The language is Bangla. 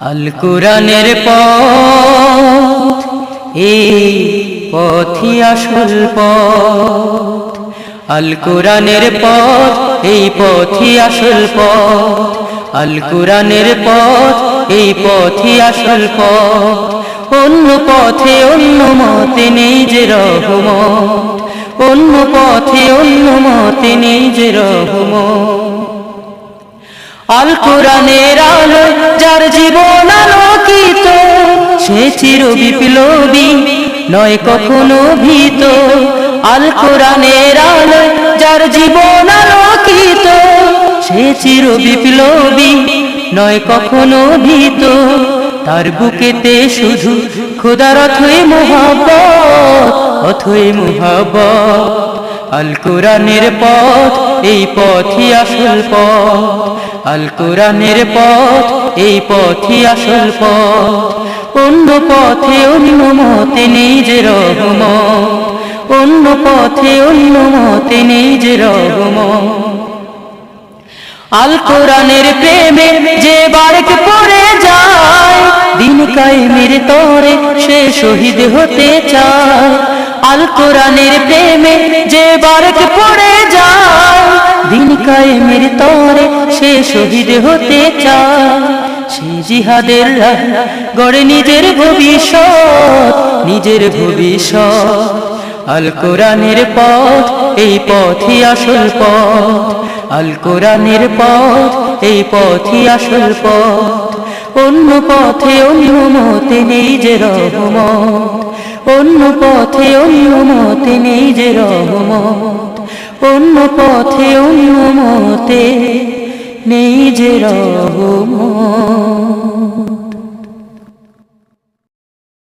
আল কোরআনের পথ, এই পথই আসল পথ। আল কোরআনের পথ, এই পথই আসল পথ। আল কোরআনের পথ, এই পথই আসল পথ। অন্য পথে অন্য মতে নেই যে রহমত। অন্য পথে অন্য মতে নেই যে রহমত। আল কোরআনের আলো, যার জীবন আলোকিত, সে চির বিপ্লবী, নয় কখনো ভীত। আল কোরআনের আলো, যার জীবন আলোকিত, সে চির বিপ্লবী, নয় কখনো ভীত। তার বুকেতে শুধু খোদার অথই মোহাবত অথই মোহাবত আল কোরআনের পথ, এই পথই আসল পথ। আল কোরআনের পথ, এই পথই আসল পথ। অন্য পথে অন্য মতে নেই যে রহম অন্য পথে অন্য মতে নেই যে রহম আল কোরআনের প্রেমে যে বারক পড়ে যায়, দিন কায়েমের তরে সে শহীদ হতে চায়। আল কোরআনের প্রেমে যে বারক পড়ে যায়, দিন কায়েমের তরে সে শহীদ হতে চায়। সে জিহাদের গড়ে নিজের ভবিষ্যৎ নিজের ভবিষ্যৎ। আল কোরআনের পথ, এই পথই আসল পথ। আল কোরআনের পথ, এই পথই আসল পথ। অন্য পথে অন্য মতে নেই যে রহমত। অন্য পথে অন্য মতে নেই যে রহমত। অন্য পথে অন্য মতে নেই যে রহমত।